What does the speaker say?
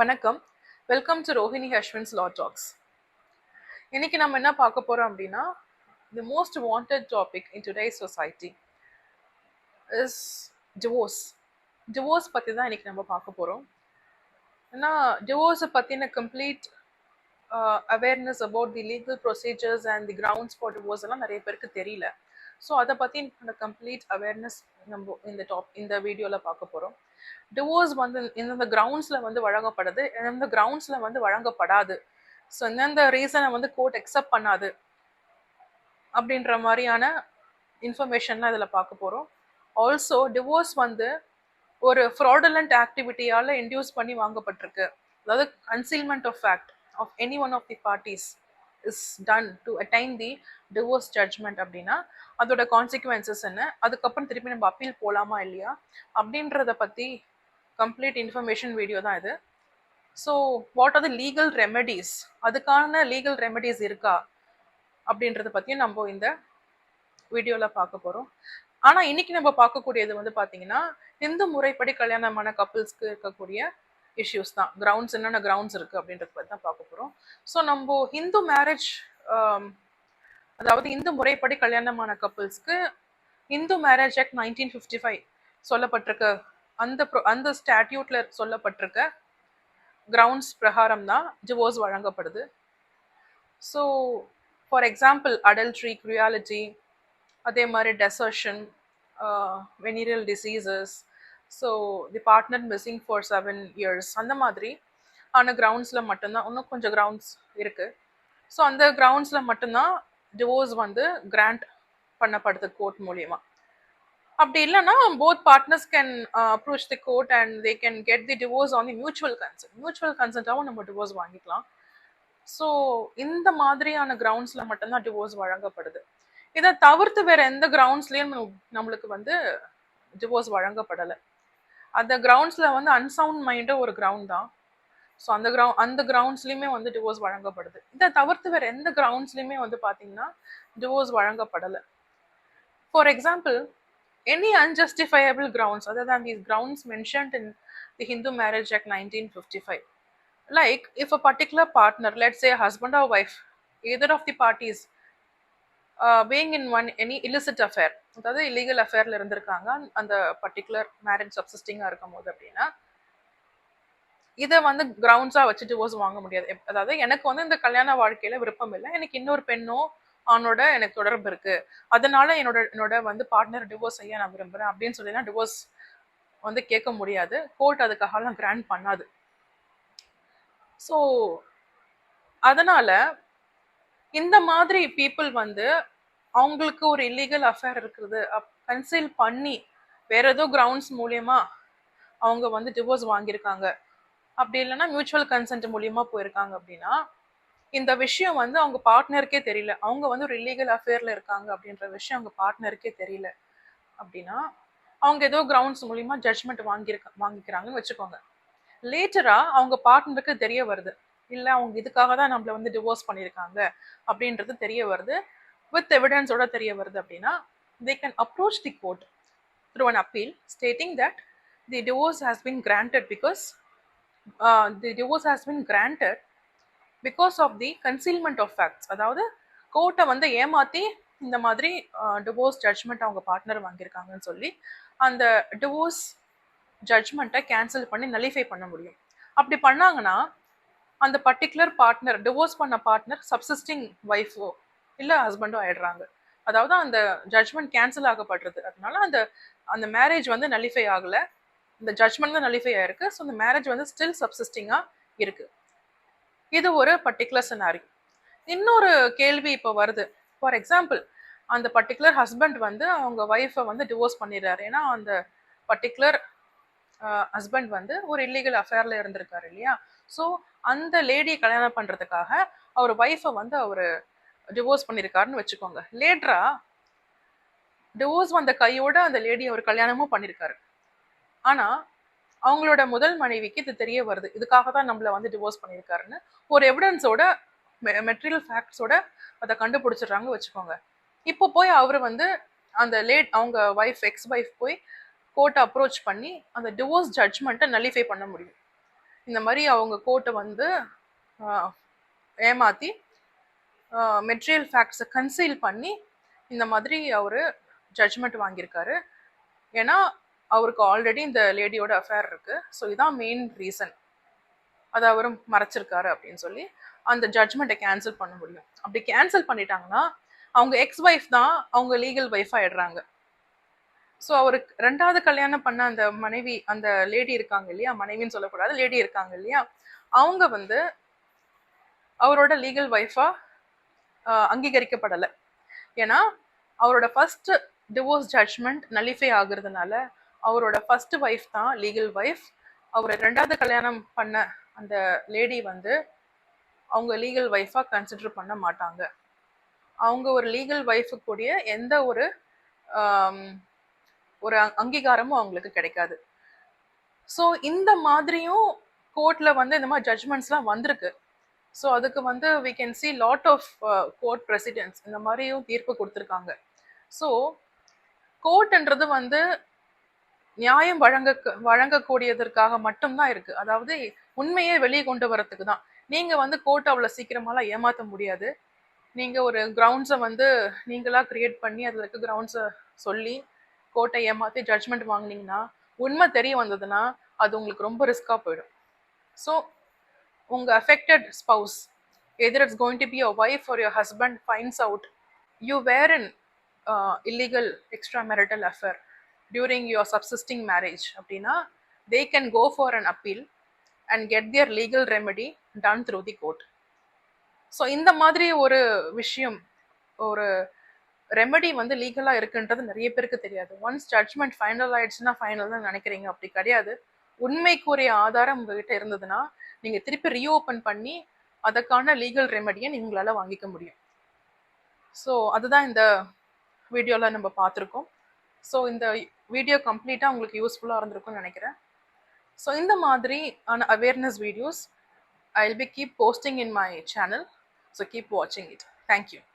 வணக்கம். Welcome to Rohini Ashwin's law talks இன்னைக்கு நம்ம என்ன பார்க்க போறோம் அப்படின்னா the most wanted topic in today society is divorce divorce பற்றி தான் இன்னைக்கு நம்ம பார்க்க போகிறோம் ஏன்னா டிவோர்ஸை பற்றின complete awareness about the legal procedures and the grounds for divorce எல்லாம் நிறைய பேருக்கு தெரியல. ஸோ அதை பற்றி இந்த கம்ப்ளீட் அவேர்னஸ் நம்ம இந்த டாப் இந்த வீடியோவில் பார்க்க போகிறோம் டிவோர்ஸ் வந்து இந்தந்த கிரவுண்ட்ஸில் வந்து வழங்கப்படுது எந்தெந்த கிரவுண்ட்ஸில் வந்து வழங்கப்படாது. ஸோ எந்தெந்த ரீசனை வந்து கோர்ட் அக்செப்ட் பண்ணாது அப்படின்ற மாதிரியான இன்ஃபர்மேஷன்லாம் இதில் பார்க்க போகிறோம் ஆல்சோ டிவோர்ஸ் வந்து ஒரு ஃப்ராடலண்ட் ஆக்டிவிட்டியால் இன்டியூஸ் பண்ணி வாங்கப்பட்டிருக்கு. அதாவது concealment of fact of any one of the parties is done to attain the divorce judgement அப்படின்னா அதோட கான்சிக்வன்சஸ் என்ன? அதுக்கப்புறம் திருப்பி நம்ம அப்பீல் போகலாமா இல்லையா? அப்படின்றத பற்றி கம்ப்ளீட் இன்ஃபர்மேஷன் வீடியோ தான் இது. So what are the legal remedies அதுக்கான லீகல் ரெமெடிஸ் இருக்கா? அப்படின்றத பற்றியும் நம்ம இந்த வீடியோவில் பார்க்க போகிறோம் ஆனால் இன்னைக்கு நம்ம பார்க்கக்கூடியது வந்து பார்த்தீங்கன்னா இந்து முறைப்படி கல்யாணமான கப்புள்ஸ்க்கு இருக்கக்கூடிய இஷ்யூஸ் தான். கிரவுண்ட்ஸ் என்னென்ன கிரவுண்ட்ஸ் இருக்குது அப்படின்றத பற்றி தான் பார்க்க போகிறோம் ஸோ நம்ம ஹிந்து மேரேஜ் um, அதாவது இந்து முறைப்படி கல்யாணமான கப்புள்ஸ்க்கு Hindu marriage act nineteen fifty five சொல்லப்பட்டிருக்க அந்த ப்ரொ அந்த ஸ்டாட்யூட்ல சொல்லப்பட்டிருக்க கிரவுண்ட்ஸ் பிரகாரம் தான் டிவோர்ஸ் வழங்கப்படுது. So for example adultery cruelty அதே மாதிரி desertion venereal diseases so the partner missing for seven years அந்த மாதிரி ஆன கிரவுண்ட்ஸில் மட்டும்தான் இன்னும் கொஞ்சம் கிரவுண்ட்ஸ் இருக்குது ஸோ அந்த கிரவுண்ட்ஸில் மட்டும்தான் டிவோர்ஸ் வந்து கிராண்ட் பண்ணப்படுது கோர்ட் மூலியமா. அப்படி இல்லைன்னா both partners can approach the court and they can get the divorce on the mutual consent mutual கன்சென்ட்டாகவும் நம்ம டிவோர்ஸ் வாங்கிக்கலாம். ஸோ இந்த மாதிரியான கிரவுண்ட்ஸில் மட்டும்தான் டிவோர்ஸ் வழங்கப்படுது. இதை தவிர்த்து வேற எந்த கிரவுண்ட்ஸ்லேயும் நம்மளுக்கு வந்து டிவோர்ஸ் வழங்கப்படலை. அந்த கிரவுண்ட்ஸில் வந்து அன்சவுண்ட் மைண்டு ஒரு கிரவுண்ட் தான் ஸோ அந்த கிரவுண்ட் அந்த கிரவுண்ட்ஸ்லையுமே வந்து டிவோர்ஸ் வழங்கப்படுது இதை தவிர்த்து வேறு எந்த கிரவுண்ட்ஸ்லையுமே வந்து பார்த்தீங்கன்னா divorce வழங்கப்படலை for example any unjustifiable grounds other than these grounds mentioned in the Hindu marriage Act 1955. Like if a particular partner, let's say a husband husband wife, either either of the parties being in one any illicit affair அதாவது illegal அஃபேரில் இருந்திருக்காங்க. அந்த particular marriage சப்சிஸ்டிங்காக இருக்கும் போது அப்படின்னா இதை வந்து கிரவுண்ட்ஸாக வச்சு டிவோர்ஸ் வாங்க முடியாது. அதாவது எனக்கு வந்து இந்த கல்யாண வாழ்க்கையில் விருப்பம் இல்லை. எனக்கு இன்னொரு பெண்ணோ ஆணோட எனக்கு தொடர்பு இருக்கு. அதனால என்னோட என்னோட வந்து பார்ட்னர் டிவோர்ஸ் செய்ய நான் விரும்புகிறேன் அப்படின்னு சொல்லிலாம் டிவோர்ஸ் வந்து கேட்க முடியாது. கோர்ட் அதுக்காகலாம் கிராண்ட் பண்ணாது. ஸோ அதனால இந்த மாதிரி பீப்புள் வந்து அவங்களுக்கு ஒரு இல்லீகல் அஃபேர் இருக்குது. கன்சீல் பண்ணி வேற ஏதோ கிரவுண்ட்ஸ் மூலியமா அவங்க வந்து டிவோர்ஸ் வாங்கியிருக்காங்க. அப்படி இல்லைன்னா மியூச்சுவல் கன்சென்ட் மூலியமா போயிருக்காங்க அப்படின்னா இந்த விஷயம் வந்து அவங்க பார்ட்னருக்கே தெரியல. அவங்க வந்து ஒரு இல்லீகல் அஃபேர்ல இருக்காங்க அப்படின்ற விஷயம் அவங்க பார்ட்னருக்கே தெரியல. அப்படின்னா அவங்க ஏதோ கிரவுண்ட்ஸ் மூலியமா ஜட்ஜ்மெண்ட் வாங்கியிருக்க வாங்கிக்கிறாங்கன்னு வச்சுக்கோங்க. லேட்டரா அவங்க பார்ட்னருக்கு தெரிய வருது. இல்லை அவங்க இதுக்காக தான் நம்மள வந்து டிவோர்ஸ் பண்ணியிருக்காங்க அப்படின்றது தெரிய வருது. வித் எவிடன்ஸோட தெரிய வருது அப்படின்னா they can approach the court through an appeal stating that the divorce has been granted because the divorce has has granted because of the concealment of facts அதாவது கோர்ட்டை வந்து ஏமாற்றி இந்த மாதிரி uh, டிவோர்ஸ் ஜட்ஜ்மெண்ட் அவங்க பார்ட்னர் வாங்கியிருக்காங்கன்னு சொல்லி அந்த டிவோர்ஸ் ஜட்ஜ்மெண்ட்டை கேன்சல் பண்ணி நலிஃபை பண்ண முடியும். அப்படி பண்ணாங்கன்னா அந்த பர்டிகுலர் பார்ட்னர் டிவோர்ஸ் பண்ண பார்ட்னர் சப்சிஸ்டிங் ஒய்ஃபோ இல்லை ஹஸ்பண்டோ ஆயிடுறாங்க. அதாவது அந்த ஜட்ஜ்மெண்ட் கேன்சல் ஆகப்படுறது. அதனால அந்த அந்த மேரேஜ் வந்து நலிஃபை ஆகலை. இந்த ஜட்ஜ்மெண்ட் தான் நலிஃபை ஆயிருக்கு. ஸோ அந்த மேரேஜ் வந்து ஸ்டில் சப்சிஸ்டிங்காக இருக்கு. இது ஒரு பர்டிகுலர் சினாரி இன்னொரு கேள்வி இப்போ வருது. ஃபார் எக்ஸாம்பிள் அந்த பர்டிகுலர் ஹஸ்பண்ட் வந்து அவங்க ஒய்ஃபை வந்து டிவோர்ஸ் பண்ணிடுறாரு. ஏன்னா அந்த பர்டிகுலர் ஹஸ்பண்ட் வந்து ஒரு இல்லீகல் அஃபேரில் இருந்திருக்காரு இல்லையா? ஸோ அந்த லேடியை கல்யாணம் பண்ணுறதுக்காக அவர் ஒய்ஃபை வந்து அவர் டிவோர்ஸ் பண்ணியிருக்காருன்னு வச்சுக்கோங்க. லேட்டரா டிவோர்ஸ் வந்த கையோட அந்த லேடி அவர் கல்யாணமும் பண்ணியிருக்காரு ஆனால் அவங்களோட முதல் மனைவிக்கு இது தெரிய வருது. இதுக்காக தான் நம்மள வந்து டிவோர்ஸ் பண்ணியிருக்காருன்னு ஒரு எவிடன்ஸோட மெட்டீரியல் ஃபேக்ட்ஸோட அதை கண்டுபிடிச்சிடுறாங்க வச்சுக்கோங்க. இப்போ போய் அவர் வந்து அந்த லேட் அவங்க ஒய்ஃப் எக்ஸ் ஒய்ஃப் போய் கோர்ட்டை அப்ரோச் பண்ணி அந்த டிவோர்ஸ் ஜட்ஜ்மெண்ட்டை நலிஃபை பண்ண முடியும். இந்த மாதிரி அவங்க கோர்ட்டை வந்து ஏமாற்றி மெட்டீரியல் ஃபேக்ட்ஸை கன்சீல் பண்ணி இந்த மாதிரி அவர் ஜட்ஜ்மெண்ட் வாங்கியிருக்காரு. ஏன்னா அவருக்கு ஆல்ரெடி இந்த லேடியோட அஃபேர் இருக்குது ஸோ இதுதான் மெயின் ரீசன் அதை அவர் மறைச்சிருக்காரு அப்படின்னு சொல்லி அந்த ஜட்ஜ்மெண்ட்டை கேன்சல் பண்ண முடியும். அப்படி கேன்சல் பண்ணிட்டாங்கன்னா அவங்க எக்ஸ் ஒய்ஃப் தான் அவங்க லீகல் ஒய்ஃப் ஆகிடுறாங்க ஸோ அவருக்கு ரெண்டாவது கல்யாணம் பண்ண அந்த மனைவி அந்த லேடி இருக்காங்க இல்லையா? மனைவின்னு சொல்லக்கூடாது லேடி இருக்காங்க இல்லையா? அவங்க வந்து அவரோட லீகல் ஒய்ஃபாக அங்கீகரிக்கப்படலை. ஏன்னா அவரோட ஃபர்ஸ்ட் டிவோர்ஸ் ஜட்ஜ்மெண்ட் நலிஃபை ஆகுறதுனால அவரோட ஃபர்ஸ்ட் ஒய்ஃப் தான் லீகல் ஒய்ஃப் அவர் ரெண்டாவது கல்யாணம் பண்ண அந்த லேடி வந்து அவங்க லீகல் ஒய்ஃபாக கன்சிடர் பண்ண மாட்டாங்க. அவங்க ஒரு லீகல் ஒய்ஃபுக்குரிய எந்த ஒரு ஒரு அங்கீகாரமும் அவங்களுக்கு கிடைக்காது. ஸோ இந்த மாதிரியும் கோர்ட்டில் வந்து இந்த மாதிரி ஜட்ஜ்மெண்ட்ஸ்லாம் வந்திருக்கு. ஸோ அதுக்கு வந்து we can see lot of court precedents இந்த மாதிரியும் தீர்ப்பு கொடுத்துருக்காங்க. ஸோ கோர்ட்ன்றது வந்து நியாயம் வழங்க வழங்கக்கூடியதற்காக மட்டும்தான் இருக்கு. அதாவது உண்மையை வெளியே கொண்டு வரத்துக்கு தான். நீங்க வந்து கோர்ட் அவ்வளோ சீக்கிரமாலாம் ஏமாற்ற முடியாது. நீங்க ஒரு கிரவுண்ட்ஸை வந்து நீங்களா கிரியேட் பண்ணி அதில் இருக்க கிரவுண்ட்ஸை சொல்லி கோர்ட்டை ஏமாற்றி ஜட்ஜ்மெண்ட் வாங்கினீங்கன்னா உண்மை தெரிய வந்ததுன்னா அது உங்களுக்கு ரொம்ப ரிஸ்க்காக போயிடும் ஸோ உங்கள் affected spouse either it's going to be a wife or your husband finds out you were in illegal extra marital affair during your subsisting marriage அப்படின்னா they can go for an appeal and get their legal remedy done through the court so இந்த மாதிரி ஒரு விஷயம் ஒரு remedy வந்து லீகலாக இருக்குன்றது நிறைய பேருக்கு தெரியாது. ஒன்ஸ் ஜட்மெண்ட் ஃபைனல் ஆயிடுச்சுன்னா ஃபைனல் தான் நினைக்கிறீங்க. அப்படி கிடையாது. உண்மைக்குரிய ஆதாரம் உங்ககிட்ட இருந்ததுன்னா நீங்கள் திருப்பி ரீஓப்பன் பண்ணி அதற்கான லீகல் ரெமெடியை உங்களால் வாங்கிக்க முடியும். ஸோ அதுதான் இந்த வீடியோவில் நம்ம பார்த்துருக்கோம். ஸோ இந்த வீடியோ கம்ப்ளீட்டாக உங்களுக்கு யூஸ்ஃபுல்லாக இருந்திருக்கும்னு நினைக்கிறேன். ஸோ இந்த மாதிரி ஆன awareness videos I will be keep posting in my channel so keep வாட்சிங் இட் தேங்க்யூ